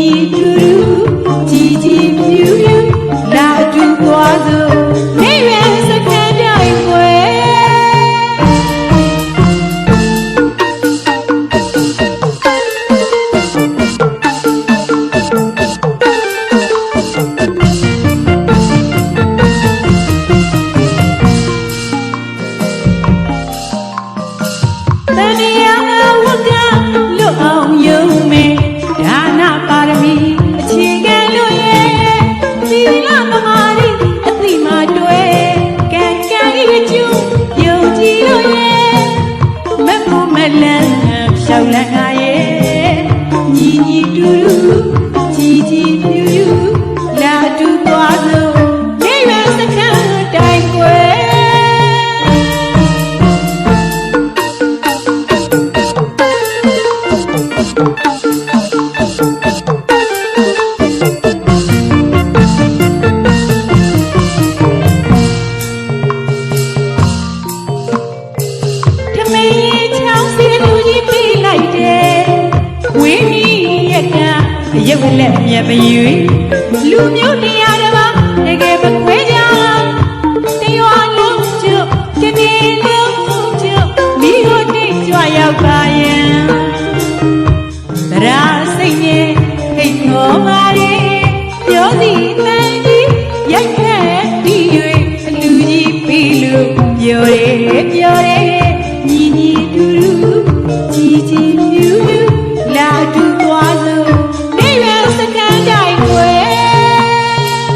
you. လန်းရှောက်လန်း ကအယုတ်လက်မြက်မရွေလူမျိုးတရားတစ်ပါးတကယ်မခွဲကြတရွာလုံးကျွတ်တပြေလုံးကျွတ်မိဟုတ်တိကြွရောက်ပါရဲ့